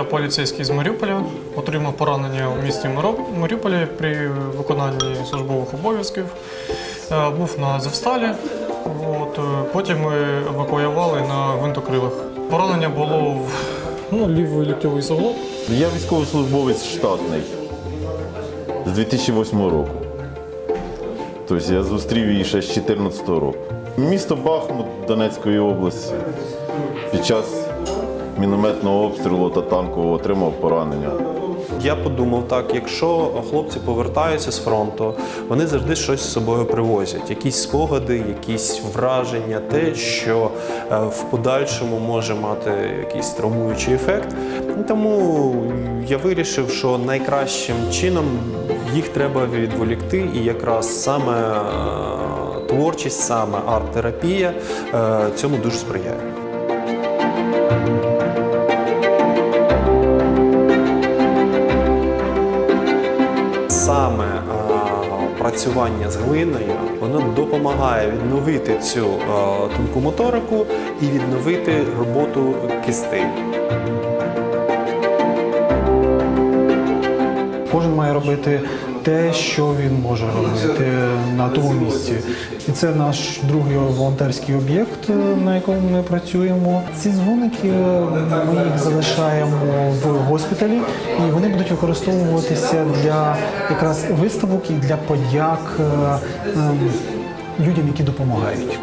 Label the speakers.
Speaker 1: я поліцейський з Маріуполя, отримав поранення у місті Маріуполі при виконанні службових обов'язків. Е, Був на Азовсталі. От, е, потім ми евакуювали на гвинтокрилах. Поранення було в ну, лівий ліктьовий суглоб.
Speaker 2: Я військовослужбовець штатний з 2008 року. Тобто я зустрів її ще з 2014 року. Місто Бахмут Донецької області під час мінометного обстрілу та танкового отримав поранення.
Speaker 3: Я подумав так, якщо хлопці повертаються з фронту, вони завжди щось з собою привозять, якісь спогади, якісь враження, те, що е, в подальшому може мати якийсь травмуючий ефект. Тому я вирішив, що найкращим чином їх треба відволікти, і якраз саме е, творчість, саме арт-терапія е, цьому дуже сприяє. Саме е, працювання з глиною воно допомагає відновити цю е, тонку моторику і відновити роботу кистей.
Speaker 4: Кожен має робити те, що він може робити на тому місці. І це наш другий волонтерський об'єкт, на якому ми працюємо. Ці дзвоники ми їх залишаємо в госпіталі, і вони будуть використовуватися для якраз виставок і для подяк е, ем, людям, які допомагають.